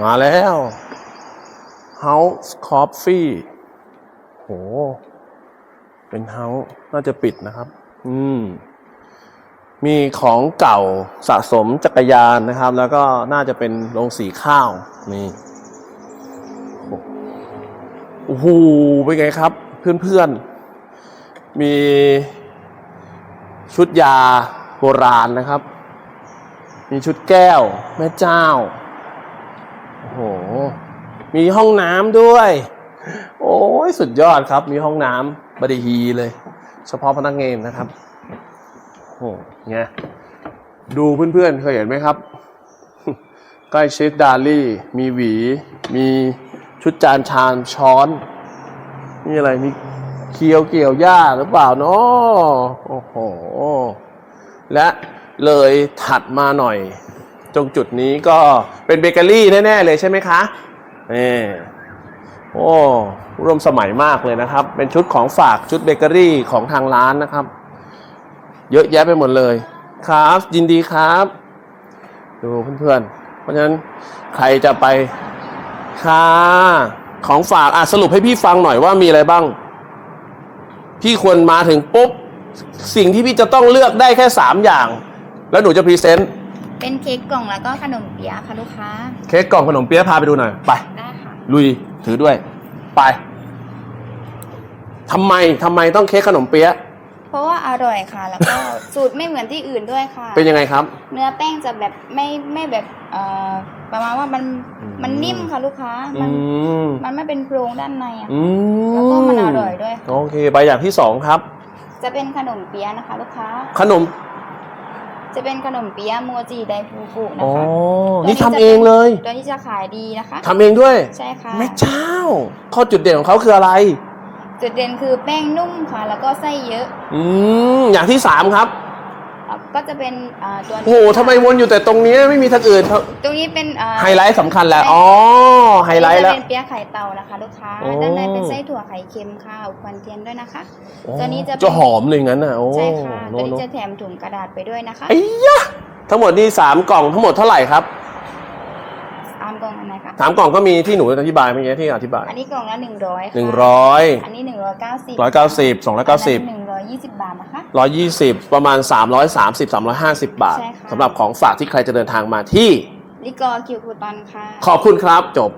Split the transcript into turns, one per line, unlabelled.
มาแล้ว House Coffee โห เป็นเฮาส์น่าจะปิดนะครับ อืม มีของเก่าสะสมจักรยานนะครับ แล้วก็น่าจะเป็นโรงสีข้าว นี่ โอ้โห เป็นไงครับ เพื่อนๆ มีชุดยาโบราณนะครับ มีชุดแก้ว แม่เจ้า โอ้โห มีห้องน้ำด้วย โอ้ยสุดยอดครับ มีห้องน้ำบไดีฮีเลย เฉพาะพนักงานนะครับโอ้โหไงดูเพื่อนๆเคยเห็นไหมครับ ใกล้ชิดดาลี่ มีหวี มีชุดจานชามช้อนนี่อะไรมีเคียวเกี่ยวหญ้าหรือเปล่าเนาะโอ้โห และเลยถัดมาหน่อย ตรงจุดนี้ก็เป็นเบเกอรี่แน่ ๆ เลยใช่ไหมคะนี่โอ้ร่วมสมัยมากเลยนะครับ เป็นชุดของฝากชุดเบเกอรี่ของทางร้านนะครับ เยอะแยะไปหมดเลยครับยินดีครับ ดูเพื่อนๆ เพราะฉะนั้นใครจะไปค่ะของฝากอะสรุปให้พี่ฟังหน่อยว่ามีอะไรบ้าง พี่ควรมาถึงปุ๊บ สิ่งที่พี่จะต้องเลือกได้แค่สามอย่าง แล้วหนูจะพรีเซนต์
เป็นเค้กกล่องแล้วก็ขนมเปี๊ยะค่ะลูกค้า
เค้กกล่องขนมเปี๊ยะพาไปดูหน่อย ไป
ได้ค่ะ
ลุย ถือด้วย ไป ทำไม ทำไมต้องเค้กขนมเปี๊ยะ
เพราะว่าอร่อยค่ะ แล้วก็ สูตรไม่เหมือนที่อื่นด้วยค่ะ
เป็นยังไงครับ
เนื้อแป้งจะแบบไม่ไม่แบบเอ่อประมาณว่ามัน
อืม
มันนิ่มค่ะลูกค้า
อื
มัน
ม
มันไม่เป็นโพรงด้านในอะ
อืม
แล้วก็มันอร่อยด้วยค่ะ
โอเค ไปอย่างที่สองครับ
จะเป็นขนมเปี๊ยะนะคะ ลูกค้า
ขนม
จะเป็นขนมเปี๊ยะโมจิไดฟูกุนะ
อ๋อ
คะ
นี่
ตัว
ทำ
จะ
เองเลย
ตัวนี้จะขายดีนะคะ
ทำเองด้วย
ใช่ค่ะ
ไม่เจ้า ข้อจุดเด่นของเขาคืออะไร
จุดเด่นคือแป้งนุ่มค่ะ แล้วก็ไส้เยอะ
อืมอย่างที่สามครับ
แล้วก็จะเป็นอ่าตัวนี้
โอ้โหทำไมวนอยู่แต่ตรงนี้ไม่มีทางอื่น
ตรงนี้เป็นอ่า
ไฮไลท์สำคัญแหละอ๋อไฮไลท์แล้ว
อันนี้จะเป็นเปี๊ยะไข่เตานะคะลูกค้า
โอ้
ด้านในเป็นไส้ถั่วไข่เค็มค่ะอบควันเทียนด้วยนะคะ ตัวนี้จะเป็น
จะหอมเลยงั้นน่ะโอ้
ใช่ค่ะ
โน
ตัว
โน
นี้จะแถมถุงกระดาษไปด้วยนะคะ
ไอ้ยะทั้งหมดนี่สามกล่องทั้งหมดเท่าไหร่ครับ
ตามกล่องอันไหนคะ
สามกล่องก็มีที่หนูอธิบายเมื่อกี้ที่อธิบาย
อันนี้กล่องละหนึ่งร้อย
หนึ่งร้อย
อันนี้หนึ่งร้อยเก้าสิบ
ร้อยเก้าสิบสองร้อยเก้าสิบ
หนึ่ง ร้อยยี่สิบบาทนะคะ
ร้อยยี่สิบประมาณสามร้อยสามสิบสามร้อยห้าสิบบาท
ใช่ค่ะ
สำหรับของฝากที่ใครจะเดินทางมาที่
ลิกอร์คิวคูตอนค่ะ
ขอบคุณครับจบ